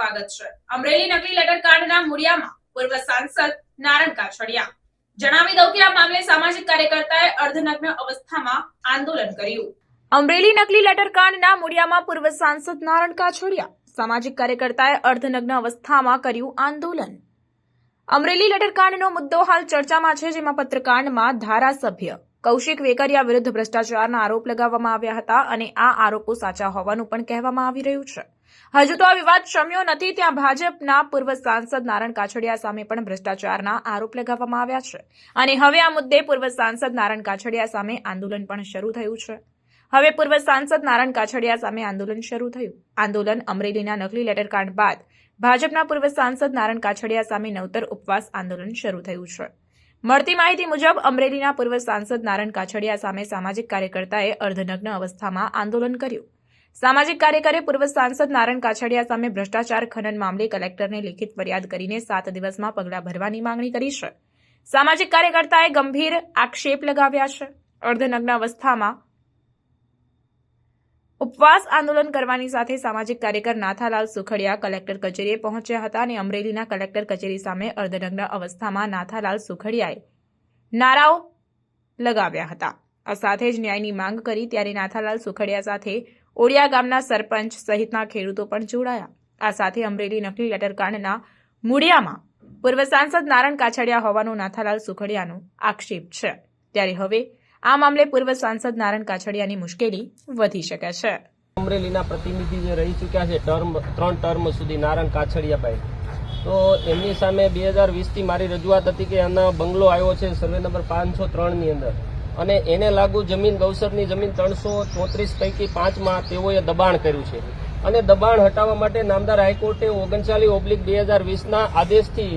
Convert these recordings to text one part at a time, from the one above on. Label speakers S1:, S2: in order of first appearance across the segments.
S1: સ્વાગત છે. અમરેલી નકલી લેટર કાંડના મૂળિયામાં પૂર્વ સાંસદ નારણ કાછડિયા જણાવી દઉં કે આ મામલે સામાજિક કાર્યકર્તાએ અર્ધનગ્ન અવસ્થામાં આંદોલન કર્યું. અમરેલી નકલી લેટર કાંડના મૂળિયામાં પૂર્વ સાંસદ નારણ કાછડિયા સામાજિક કાર્યકર્તાએ અર્ધનગ્ન અવસ્થામાં કર્યું આંદોલન. અમરેલી લેટરકાંડનો મુદ્દો હાલ ચર્ચામાં છે, જેમાં પત્રકાંડમાં ધારાસભ્ય કૌશિક વેકરિયા વિરુદ્ધ ભ્રષ્ટાચારના આરોપ લગાવવામાં આવ્યા હતા અને આ આરોપો સાચા હોવાનું પણ કહેવામાં આવી રહ્યું છે. હજુ તો આ વિવાદ શમ્યો નથી, ત્યાં ભાજપના પૂર્વ સાંસદ નારણ કાછડિયા સામે પણ ભ્રષ્ટાચારના આરોપ લગાવવામાં આવ્યા છે. અને હવે આ મુદ્દે પૂર્વ સાંસદ નારણ કાછડિયા સામે આંદોલન પણ શરૂ થયું છે. હવે પૂર્વ સાંસદ નારણ કાછડિયા સામે આંદોલન શરૂ થયું. આંદોલન અમરેલીના નકલી લેટરકાંડ બાદ ભાજપના પૂર્વ સાંસદ નારણ કાછડિયા સામે નવતર ઉપવાસ આંદોલન શરૂ થયું છે. મળતી માહિતી મુજબ, અમરેલીના પૂર્વ સાંસદ નારણ કાછડિયા સામે સામાજિક કાર્યકર્તાએ અર્ધનગ્ન અવસ્થામાં આંદોલન કર્યું. સામાજિક કાર્યકરે પૂર્વ સાંસદ નારણ કાછડિયા સામે ભ્રષ્ટાચાર ખનન મામલે કલેક્ટરને લેખિત ફરિયાદ કરીને સાત દિવસમાં પગલાં ભરવાની માંગણી કરી છે. સામાજિક કાર્યકર્તાએ ગંભીર આક્ષેપ લગાવ્યા છે. અર્ધનગ્ન અવસ્થામાં ઉપવાસ આંદોલન કરવાની સાથે સામાજિક કાર્યકર નાથાલાલ સુખડિયા કલેક્ટર કચેરીએ પહોંચ્યા હતા અને અમરેલીના કલેક્ટર કચેરી સામે અર્ધનગ્ન અવસ્થામાં નાથાલાલ સુખડિયાએ નારાઓ લગાવ્યા હતા. આ સાથે જ ન્યાયની માંગ કરી ત્યારે નાથાલાલ સુખડિયા સાથે ઓડિયા ગામના સરપંચ સહિતના ખેડૂતો પણ જોડાયા. આ સાથે અમરેલી નકલી લેટરકાંડના મૂળિયામાં પૂર્વ સાંસદ નારણ કાછડિયા હોવાનો નાથાલાલ સુખડિયાનો આક્ષેપ છે. ત્યારે હવે આ મામલે પૂર્વ સાંસદ નારણ કાછડિયાની મુશ્કેલી વધી શકે છે.
S2: અમરેલીના પ્રતિનિધિ જે રહી ચૂક્યા છે, ટર્મ, ત્રણ ટર્મ સુધી નારણ કાછડિયાભાઈ. તો એમની સામે બે હજાર વીસથી મારી રજૂઆત હતી કે એનો બંગલો આવ્યો છે સર્વે નંબર પાંચસો ત્રણની અંદર. અને એને લાગુ જમીન ગૌસરની જમીન ત્રણસો ચોત્રીસ પૈકી પાંચમાં તેઓએ દબાણ કર્યું છે. અને દબાણ હટાવવા માટે નામદાર હાઈકોર્ટે ઓગણચાલીસ ઓબ્લિક બે હજાર વીસના આદેશથી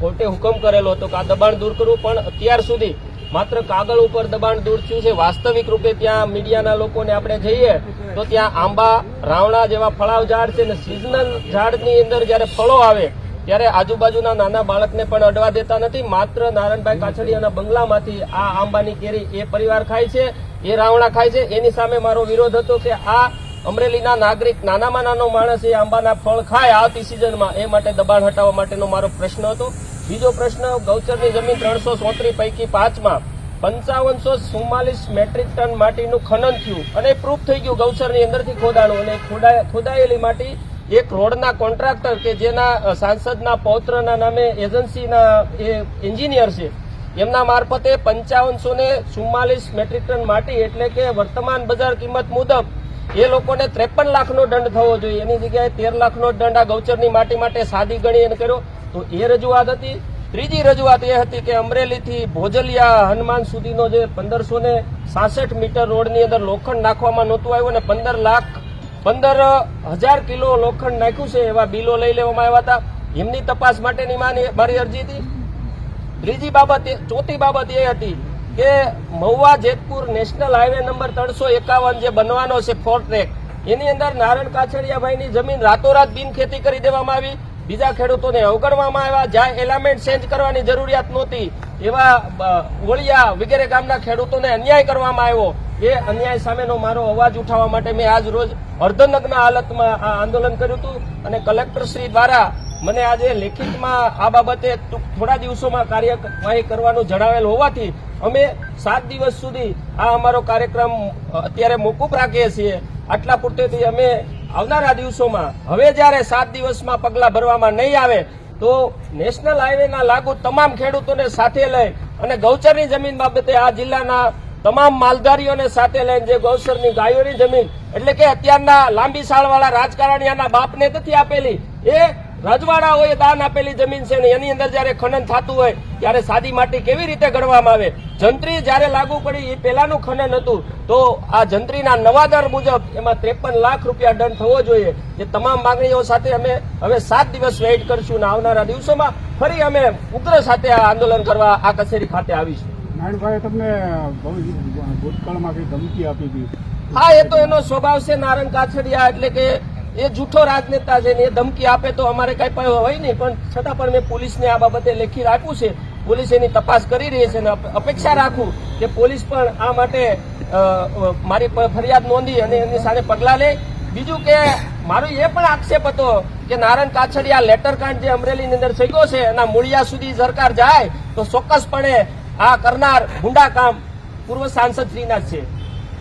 S2: કોર્ટે હુકમ કરેલો હતો કે આ દબાણ દૂર કરવું, પણ અત્યાર સુધી માત્ર કાગળ ઉપર દબાણ દૂર થયું છે. વાસ્તવિક રૂપે ત્યાં મીડિયાના લોકોને આપણે જઈએ તો ત્યાં આંબા, રાવણા જેવા ફળાવ ઝાડ છે ને સિઝનલ ઝાડની અંદર જ્યારે ફળો આવે ત્યારે આજુબાજુના નાના બાળકને પણ અડવા દેતા નથી. માત્ર નારાયણભાઈ કાછડિયાના બંગલામાંથી આ આંબાની કેરી એ પરિવાર ખાય છે, એ રાવણા ખાય છે. એની સામે મારો વિરોધ હતો કે આ અમરેલીના નાગરિક, નાનામાં નાનો માણસ એ આંબાના ફળ ખાય આવતી સિઝનમાં. એ માટે દબાણ હટાવવા માટેનો મારો પ્રશ્ન હતો. બીજો પ્રશ્ન, ગૌચરની જમીન ત્રણસો સોત્રીસ પૈકી પાંચમાં પંચાવનસો ચુમ્માલીસ મેટ્રિક ટન માટીનું ખનન થયું અને પ્રૂફ થઈ ગયું ગૌચરની અંદરથી ખોદાણું અને ખોદાયેલી માટી એક રોડના કોન્ટ્રાક્ટર કે જેના સાંસદના પૌત્રના નામે એજન્સીના, એ, એન્જિનિયર છે. એમના મારફતે પંચાવનસો ને ચુમ્માલીસ મેટ્રિક ટન માટી એટલે કે વર્તમાન બજાર કિંમત મુજબ એ લોકોને ત્રેપન લાખનો દંડ થવો જોઈએ. એની જગ્યાએ તેર લાખનો દંડ આ ગૌચરની માટી માટે સાદી ગણી એને કર્યો. તો એ રજૂઆત હતી. ત્રીજી રજૂઆત એ હતી કે અમરેલીથી ભોજલિયા હનુમાન સુધીનો જે પંદરસો ને સાસઠ મીટર રોડની અંદર લોખંડ નાખવામાં નહોતું આવ્યું અને પંદર લાખ પંદર હજાર કિલો લોખંડ નાખ્યું છે એવા બિલો લઈ લેવામાં આવ્યા હતા. એમની તપાસ માટેની મારી અરજી હતી. ત્રીજી બાબત ચોથી બાબત એ હતી કે Mahuva Jetpur national highway number ત્રણસો એકાવન જે બનવાનો છે ફોર ટ્રેક, એની અંદર નારણ કાછડિયાભાઈની જમીન રાતોરાત બિનખેતી કરી દેવામાં આવી. બીજા ખેડૂતોને અવગણવામાં આવ્યા. જ્યાં એલામેન્ટ ચેન્જ કરવાની જરૂરિયાત નહોતી. એવા ઓળિયા વગેરે ગામના ખેડૂતોને અન્યાય કરવામાં આવ્યો. એ અન્યાય સામેનો મારો અવાજ ઉઠાવવા માટે મેં આજ રોજ અર્ધનગ્ન હાલતમાં આ આંદોલન કર્યું હતું અને કલેક્ટર શ્રી દ્વારા મને આજે લેખિતમાં આ બાબતે થોડા દિવસોમાં કાર્યવાહી કરવાનું જણાવેલ હોવાથી અમે સાત દિવસ સુધી આ અમારો કાર્યક્રમ અત્યારે મોકૂફ રાખીએ છીએ. આટલા પૂરતેથી અમે આવનારા દિવસોમાં, હવે જ્યારે સાત દિવસમાં પગલાં ભરવામાં નહીં આવે, તો નેશનલ હાઈવેના લાગુ તમામ ખેડૂતોને સાથે લઈ અને ગૌચરની જમીન બાબતે આ જિલ્લાના તમામ માલધારીઓને સાથે લઈને જે ગૌસરની ગાયોની જમીન, એટલે કે અત્યારના લાંબી સાળવાળા રાજકારણીયાના બાપને નથી આપેલી, એ રજવાડાઓએ દાન આપેલી જમીન છે ને એની અંદર જ્યારે ખનન થતું હોય, ત્યારે સાદી માટી કેવી રીતે ગણવામાં આવે? જંત્રી જ્યારે લાગુ પડી, એ પહેલાનું ખનન હતું, તો આ જંત્રીના નવા દર મુજબ એમાં ત્રેપન લાખ રૂપિયા દંડ થવો જોઈએ. એ તમામ માંગણીઓ સાથે અમે હવે સાત દિવસ વેઇટ કરશું અને આવનારા દિવસોમાં ફરી અમે ઉગ્ર સાથે આ આંદોલન કરવા આ કચેરી ખાતે આવીશું. હા, એ તો એનો સ્વભાવ છે નારણ કાછડિયા, એટલે કે એ જૂઠો રાજનેતા છે ને એ ધમકી આપે તો અમારે કઈ હોય નહીં, પણ છતાં પણ મેં પોલીસને આ બાબતે લેખી રાખ્યું છે. પોલીસ એની તપાસ કરી રહી છે અને અપેક્ષા રાખું કે પોલીસ પણ આ માટે મારી ફરિયાદ નોંધી અને એની સામે પગલાં લે. બીજું કે મારો એ પણ આક્ષેપ હતો કે નારાયણ કાછડિયા લેટર કાંડ જે અમરેલીની અંદર થઈ ગયો છે, એના મૂળિયા સુધી સરકાર જાય તો ચોક્કસપણે આ કરનાર ગુંડા કામ પૂર્વ સાંસદ શ્રીના છે.